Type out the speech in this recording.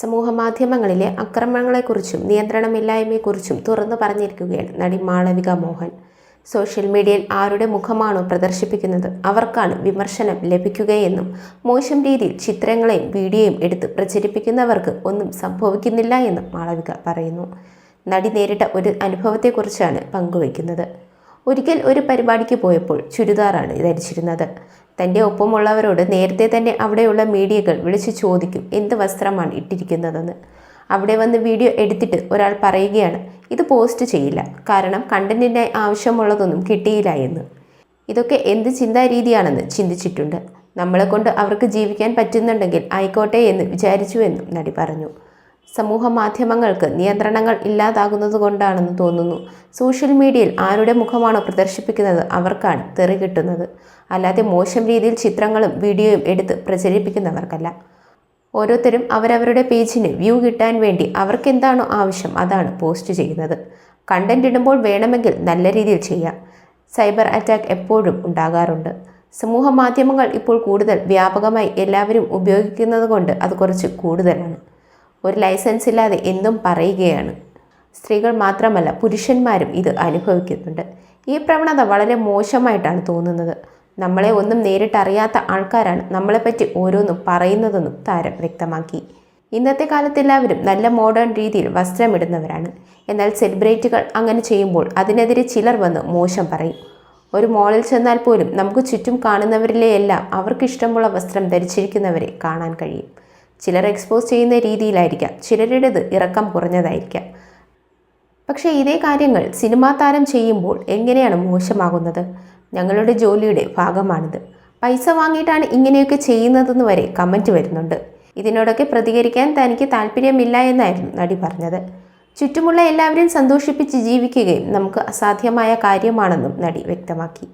സമൂഹ മാധ്യമങ്ങളിലെ അക്രമങ്ങളെക്കുറിച്ചും നിയന്ത്രണമില്ലായ്മയെക്കുറിച്ചും തുറന്നു പറഞ്ഞിരിക്കുകയാണ് നടി മാളവിക മോഹൻ. സോഷ്യൽ മീഡിയയിൽ ആരുടെ മുഖമാണോ പ്രദർശിപ്പിക്കുന്നത് അവർക്കാണ് വിമർശനം ലഭിക്കുകയെന്നും മോശം രീതിയിൽ ചിത്രങ്ങളെയും വീഡിയോയും എടുത്ത് പ്രചരിപ്പിക്കുന്നവർക്ക് ഒന്നും സംഭവിക്കുന്നില്ല എന്നും മാളവിക പറയുന്നു. നടി നേരിട്ട ഒരു അനുഭവത്തെക്കുറിച്ചാണ് പങ്കുവയ്ക്കുന്നത്. ഒരിക്കൽ ഒരു പരിപാടിക്ക് പോയപ്പോൾ ചുരിദാറാണ് ധരിച്ചിരുന്നത്. തന്റെ ഒപ്പമുള്ളവരോട് നേരത്തെ തന്നെ അവിടെയുള്ള മീഡിയകൾ വിളിച്ചു ചോദിക്കും എന്ത് വസ്ത്രമാണ് ഇട്ടിരിക്കുന്നതെന്ന്. അവിടെ വന്ന് വീഡിയോ എടുത്തിട്ട് ഒരാൾ പറയുകയാണ് ഇത് പോസ്റ്റ് ചെയ്യില്ല കാരണം കണ്ടന്റിനായി ആവശ്യമുള്ളതൊന്നും കിട്ടിയില്ല എന്ന്. ഇതൊക്കെ എന്ത് ചിന്താരീതിയാണെന്ന് ചിന്തിച്ചിട്ടുണ്ട്. നമ്മളെ കൊണ്ട് അവർക്ക് ജീവിക്കാൻ പറ്റുന്നുണ്ടെങ്കിൽ ആയിക്കോട്ടെ എന്ന് വിചാരിച്ചു എന്നും നടി പറഞ്ഞു. സമൂഹ മാധ്യമങ്ങൾക്ക് നിയന്ത്രണങ്ങൾ ഇല്ലാതാകുന്നത് കൊണ്ടാണെന്ന് തോന്നുന്നു. സോഷ്യൽ മീഡിയയിൽ ആരുടെ മുഖമാണോ പ്രദർശിപ്പിക്കുന്നത് അവർക്കാണ് തെറി കിട്ടുന്നത്. അല്ലാതെ മോശം രീതിയിൽ ചിത്രങ്ങളും വീഡിയോയും എടുത്ത് പ്രചരിപ്പിക്കുന്നവർക്കല്ല. ഓരോരുത്തരും അവരവരുടെ പേജിന് വ്യൂ കിട്ടാൻ വേണ്ടി അവർക്കെന്താണോ ആവശ്യം അതാണ് പോസ്റ്റ് ചെയ്യുന്നത്. കണ്ടന്റ് ഇടുമ്പോൾ വേണമെങ്കിൽ നല്ല രീതിയിൽ ചെയ്യാം. സൈബർ അറ്റാക്ക് എപ്പോഴും ഉണ്ടാകാറുണ്ട്. സമൂഹ മാധ്യമങ്ങൾ ഇപ്പോൾ കൂടുതൽ വ്യാപകമായി എല്ലാവരും ഉപയോഗിക്കുന്നത് കൊണ്ട് അത് കുറച്ച് കൂടുതലാണ്. ഒരു ലൈസൻസ് ഇല്ലാതെ എന്തും പറയുകയാണ്. സ്ത്രീകൾ മാത്രമല്ല പുരുഷന്മാരും ഇത് അനുഭവിക്കുന്നുണ്ട്. ഈ പ്രവണത വളരെ മോശമായിട്ടാണ് തോന്നുന്നത്. നമ്മളെ ഒന്നും നേരിട്ടറിയാത്ത ആൾക്കാരാണ് നമ്മളെപ്പറ്റി ഓരോന്നും പറയുന്നതെന്നും താരം വ്യക്തമാക്കി. ഇന്നത്തെ കാലത്ത് എല്ലാവരും നല്ല മോഡേൺ രീതിയിൽ വസ്ത്രമിടുന്നവരാണ് എന്നാൽ സെലിബ്രിറ്റികൾ അങ്ങനെ ചെയ്യുമ്പോൾ അതിനെതിരെ ചിലർ വന്ന് മോശം പറയും. ഒരു മോളിൽ ചെന്നാൽ പോലും നമുക്ക് ചുറ്റും കാണുന്നവരിലെയെല്ലാം അവർക്കിഷ്ടമുള്ള വസ്ത്രം ധരിച്ചിരിക്കുന്നവരെ കാണാൻ കഴിയും. ചിലർ എക്സ്പോസ് ചെയ്യുന്ന രീതിയിലായിരിക്കാം ചിലരുടേത് ഇറക്കം കുറഞ്ഞതായിരിക്കാം. പക്ഷേ ഇതേ കാര്യങ്ങൾ സിനിമാ താരം ചെയ്യുമ്പോൾ എങ്ങനെയാണ് മോശമാകുന്നത്? ഞങ്ങളുടെ ജോലിയുടെ ഭാഗമാണിത്. പൈസ വാങ്ങിയിട്ടാണ് ഇങ്ങനെയൊക്കെ ചെയ്യുന്നതെന്ന് വരെ കമന്റ് വരുന്നുണ്ട്. ഇതിനോടൊക്കെ പ്രതികരിക്കാൻ തനിക്ക് താല്പര്യമില്ല എന്നായിരുന്നു നടി പറഞ്ഞത്. ചുറ്റുമുള്ള എല്ലാവരും സന്തോഷിപ്പിച്ച് ജീവിക്കുകയും നമുക്ക് അസാധ്യമായ കാര്യമാണെന്നും നടി വ്യക്തമാക്കി.